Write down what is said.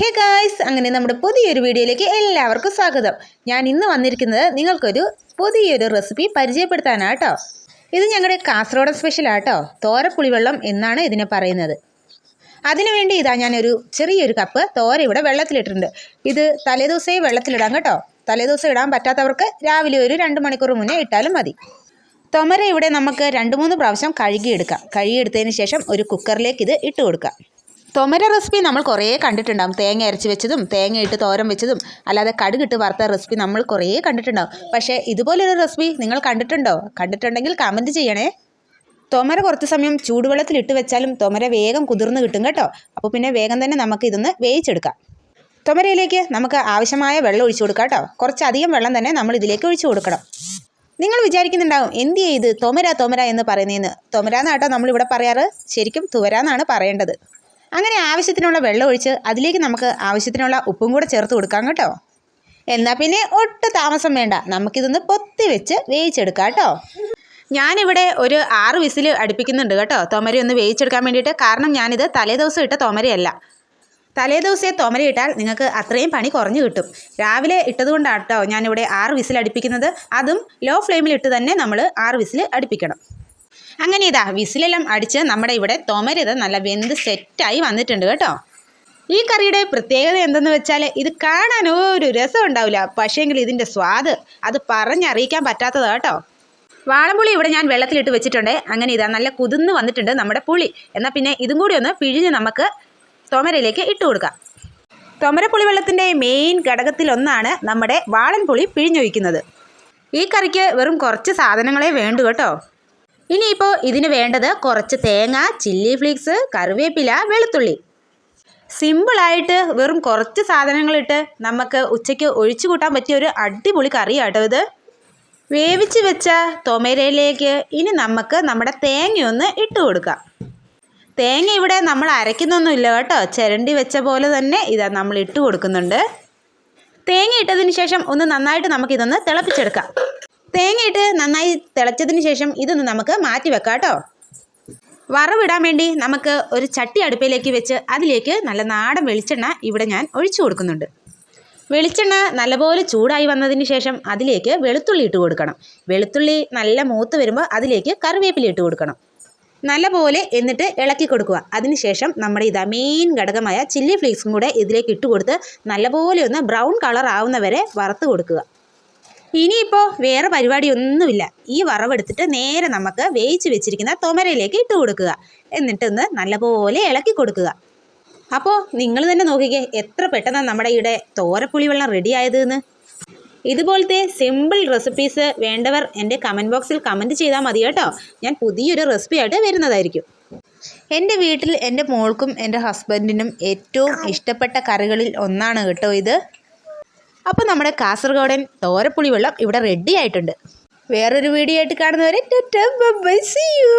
Hey guys അങ്ങനെ നമ്മുടെ പുതിയൊരു വീഡിയോയിലേക്ക് എല്ലാവർക്കും സ്വാഗതം. ഞാൻ ഇന്ന് വന്നിരിക്കുന്നത് നിങ്ങൾക്കൊരു പുതിയൊരു റെസിപ്പി പരിചയപ്പെടുത്താനാട്ടോ. ഇത് ഞങ്ങളുടെ കാസർഗോഡ് സ്പെഷ്യലാട്ടോ തോരപ്പുളിവെള്ളം എന്നാണ് ഇതിനെ പറയുന്നത്. അതിനുവേണ്ടി ഇതാ ഞാനൊരു ചെറിയൊരു കപ്പ് തോര ഇവിടെ വെള്ളത്തിലിട്ടിട്ടുണ്ട്. ഇത് തലേദിവസമേ വെള്ളത്തിലിടാം കേട്ടോ. തലേദിവസം ഇടാൻ പറ്റാത്തവർക്ക് രാവിലെ ഒരു രണ്ട് മണിക്കൂർ മുന്നേ ഇട്ടാലും മതി. തൊമര ഇവിടെ നമുക്ക് രണ്ട് മൂന്ന് പ്രാവശ്യം കഴുകിയെടുക്കാം. കഴുകിയെടുത്തതിന് ശേഷം ഒരു കുക്കറിലേക്ക് ഇത് ഇട്ട് കൊടുക്കാം തൊമര റെസിപ്പി നമ്മൾ കുറേ കണ്ടിട്ടുണ്ടാവും. തേങ്ങ അരച്ച് വെച്ചതും തേങ്ങ ഇട്ട് തോരൻ വെച്ചതും അല്ലാതെ കടുകിട്ട് വറുത്ത റെസിപ്പി നമ്മൾ കുറേ കണ്ടിട്ടുണ്ടാവും. പക്ഷേ ഇതുപോലൊരു റെസിപ്പി നിങ്ങൾ കണ്ടിട്ടുണ്ടോ? കണ്ടിട്ടുണ്ടെങ്കിൽ കമന്റ് ചെയ്യണേ. തൊമര കുറച്ച് സമയം ചൂടുവെള്ളത്തിൽ ഇട്ട് വെച്ചാലും തൊമര വേഗം കുതിർന്ന് കിട്ടും കേട്ടോ. അപ്പോൾ പിന്നെ വേഗം തന്നെ നമുക്ക് ഇതൊന്ന് വേവിച്ചെടുക്കാം. തൊമരയിലേക്ക് നമുക്ക് ആവശ്യമായ വെള്ളം ഒഴിച്ചു കൊടുക്കാം കേട്ടോ. കുറച്ചധികം വെള്ളം തന്നെ നമ്മൾ ഇതിലേക്ക് ഒഴിച്ചു കൊടുക്കണം. നിങ്ങൾ വിചാരിക്കുന്നുണ്ടാവും എന്ത് ചെയ്ത്? തൊമര തൊമര എന്ന് പറയുന്നതെന്ന് തൊമര എന്നാട്ടോ നമ്മളിവിടെ പറയാറ്. ശരിക്കും തുവര എന്നാണ് പറയേണ്ടത്. അങ്ങനെ ആവശ്യത്തിനുള്ള വെള്ളം ഒഴിച്ച് അതിലേക്ക് നമുക്ക് ആവശ്യത്തിനുള്ള ഉപ്പും കൂടെ ചേർത്ത് കൊടുക്കാം കേട്ടോ. എന്നാൽ പിന്നെ ഒട്ടും താമസം വേണ്ട. നമുക്കിതൊന്ന് പൊത്തി വെച്ച് വേവിച്ചെടുക്കാം കേട്ടോ. ഞാനിവിടെ ഒരു ആറ് വിസിൽ അടുപ്പിക്കുന്നുണ്ട് കേട്ടോ. തോമരി ഒന്ന് വേവിച്ചെടുക്കാൻ വേണ്ടിയിട്ട്. കാരണം ഞാനിത് തലേദിവസം ഇട്ട തൊമരയല്ല. തലേദിവസേ തൊമര ഇട്ടാൽ നിങ്ങൾക്ക് അത്രയും പണി കുറഞ്ഞു കിട്ടും. രാവിലെ ഇട്ടതുകൊണ്ടാണ് കേട്ടോ ഞാനിവിടെ ആറ് വിസിൽ അടുപ്പിക്കുന്നത്. അതും ലോ ഫ്ലെയിമിൽ ഇട്ട് തന്നെ നമ്മൾ ആറ് വിസിൽ അടുപ്പിക്കണം. അങ്ങനെ ഇതാ വിസിലെല്ലാം അടിച്ച് നമ്മുടെ ഇവിടെ തൊമരത് നല്ല വെന്ത് സെറ്റായി വന്നിട്ടുണ്ട് കേട്ടോ. ഈ കറിയുടെ പ്രത്യേകത എന്തെന്ന് വെച്ചാൽ ഇത് കാണാൻ ഒരു രസം ഉണ്ടാവില്ല. പക്ഷേങ്കിൽ ഇതിന്റെ സ്വാദ് അത് പറഞ്ഞറിയിക്കാൻ പറ്റാത്തതാണ് കേട്ടോ. വാളംപുളി ഇവിടെ ഞാൻ വെള്ളത്തിലിട്ട് വെച്ചിട്ടുണ്ട്. അങ്ങനെ ഇതാ നല്ല കുതിർന്ന് വന്നിട്ടുണ്ട് നമ്മുടെ പുളി. എന്നാൽ പിന്നെ ഇതും കൂടി ഒന്ന് പിഴിഞ്ഞ് നമുക്ക് തൊമരയിലേക്ക് ഇട്ട് കൊടുക്കാം. തൊമരപ്പുളി വെള്ളത്തിന്റെ മെയിൻ ഘടകത്തിലൊന്നാണ് നമ്മുടെ വാളൻപുളി പിഴിഞ്ഞൊഴിക്കുന്നത്. ഈ കറിക്ക് വെറും കുറച്ച് സാധനങ്ങളെ വേണ്ടു കേട്ടോ. ഇനിയിപ്പോൾ ഇതിന് വേണ്ടത് കുറച്ച് തേങ്ങ ചില്ലി ഫ്ലേക്സ് കറിവേപ്പില വെളുത്തുള്ളി. സിമ്പിളായിട്ട് വെറും കുറച്ച് സാധനങ്ങളിട്ട് നമുക്ക് ഉച്ചയ്ക്ക് ഒഴിച്ചു കൂട്ടാൻ പറ്റിയ ഒരു അടിപൊളി കറിയാട്ടോ ഇത്. വേവിച്ച് വെച്ച തൊമരയിലേക്ക് ഇനി നമുക്ക് നമ്മുടെ തേങ്ങയൊന്ന് ഇട്ട് കൊടുക്കാം. തേങ്ങ ഇവിടെ നമ്മൾ അരയ്ക്കുന്നൊന്നുമില്ല കേട്ടോ. ചിരണ്ടി വെച്ച പോലെ തന്നെ ഇതാ നമ്മൾ ഇട്ട് കൊടുക്കുന്നുണ്ട്. തേങ്ങ ഇട്ടതിന് ശേഷം ഒന്ന് നന്നായിട്ട് നമുക്കിതൊന്ന് തിളപ്പിച്ചെടുക്കാം. തേങ്ങ ഇട്ട് നന്നായി തിളച്ചതിന് ശേഷം ഇതൊന്ന് നമുക്ക് മാറ്റി വെക്കാം കേട്ടോ. വറവിടാൻ വേണ്ടി നമുക്ക് ഒരു ചട്ടി അടുപ്പിലേക്ക് വെച്ച് അതിലേക്ക് നല്ല നാടൻ വെളിച്ചെണ്ണ ഇവിടെ ഞാൻ ഒഴിച്ചു കൊടുക്കുന്നുണ്ട്. വെളിച്ചെണ്ണ നല്ലപോലെ ചൂടായി വന്നതിന് ശേഷം അതിലേക്ക് വെളുത്തുള്ളി ഇട്ട് കൊടുക്കണം. വെളുത്തുള്ളി നല്ല മൂത്ത് വരുമ്പോൾ അതിലേക്ക് കറിവേപ്പില ഇട്ട് കൊടുക്കണം. നല്ലപോലെ എന്നിട്ട് ഇളക്കി കൊടുക്കുക. അതിനുശേഷം നമ്മുടെ ഇതാ മെയിൻ ഘടകമായ ചില്ലി ഫ്ലേക്സും കൂടെ ഇതിലേക്ക് ഇട്ട് കൊടുത്ത് നല്ലപോലെ ഒന്ന് ബ്രൗൺ കളർ ആവുന്നവരെ വറുത്ത് കൊടുക്കുക. ഇനിയിപ്പോൾ വേറെ പരിപാടി ഒന്നുമില്ല ഈ വറവെടുത്തിട്ട് നേരെ നമുക്ക് വേവിച്ച് വെച്ചിരിക്കുന്ന തൊമരയിലേക്ക് ഇട്ട് കൊടുക്കുക. എന്നിട്ടൊന്ന് നല്ലപോലെ ഇളക്കി കൊടുക്കുക. അപ്പോൾ നിങ്ങൾ തന്നെ നോക്കിക്കേ എത്ര പെട്ടെന്നാണ് നമ്മുടെ ഇവിടെ തോരപ്പുളി വെള്ളം റെഡി ആയതെന്ന്. ഇതുപോലത്തെ സിമ്പിൾ റെസിപ്പീസ് വേണ്ടവർ എന്റെ കമന്റ് ബോക്സിൽ കമന്റ് ചെയ്താൽ മതി കേട്ടോ. ഞാൻ പുതിയൊരു റെസിപ്പി ആയിട്ട് വരുന്നതായിരിക്കും. എന്റെ വീട്ടിൽ എന്റെ മോൾക്കും എന്റെ ഹസ്ബൻഡിനും ഏറ്റവും ഇഷ്ടപ്പെട്ട കറികളിൽ ഒന്നാണ് കേട്ടോ ഇത്. അപ്പോൾ നമ്മുടെ കാസർഗോഡൻ തോരപ്പുളി വെള്ളം ഇവിടെ റെഡി ആയിട്ടുണ്ട്. വേറൊരു വീഡിയോ ആയിട്ട് കാണുന്നവരെ സി യു